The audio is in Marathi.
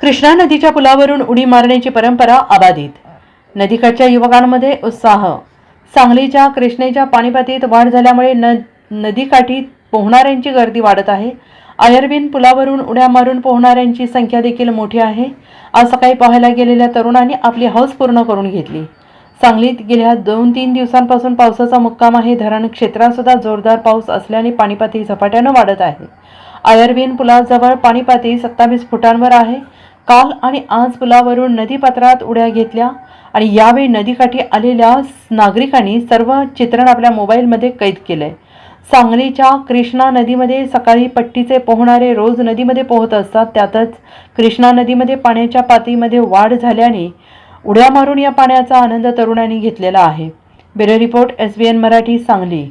कृष्णा नदीच्या पुलावरून उडी मारण्याची परंपरा अबाधित. नदीकाठच्या युवकांमध्ये उत्साह. सांगलीच्या कृष्णेच्या पाणीपातीत वाढ झाल्यामुळे न नदीकाठी पोहणाऱ्यांची गर्दी वाढत आहे. आयर्विन पुलावरून उड्या मारून पोहणाऱ्यांची संख्या देखील मोठी आहे. आज सकाळी पाहायला गेलेल्या तरुणांनी आपली हौस पूर्ण करून घेतली. सांगलीत गेल्या दोन तीन दिवसांपासून पावसाचा मुक्काम आहे. धरण क्षेत्रातसुद्धा जोरदार पाऊस असल्याने पाणीपाती झपाट्यानं वाढत आहे. आयर्विन पुलाजवळ पाणीपाती सत्तावीस फुटांवर आहे. काल आणि आज पुलावरून नदीपात्रात उड्या घेतल्या आणि यावेळी नदीकाठी आलेल्या नागरिकांनी सर्व चित्रण आपल्या मोबाईलमध्ये कैद केलंय. सांगलीच्या कृष्णा नदीमध्ये सकाळी पट्टीचे पोहणारे रोज नदीमध्ये पोहत असतात. त्यातच कृष्णा नदीमध्ये पाण्याच्या पातळीमध्ये वाढ झाल्याने उड्या मारून या पाण्याचा आनंद तरुणांनी घेतलेला आहे. Bureau report S B N Marathi Sangli.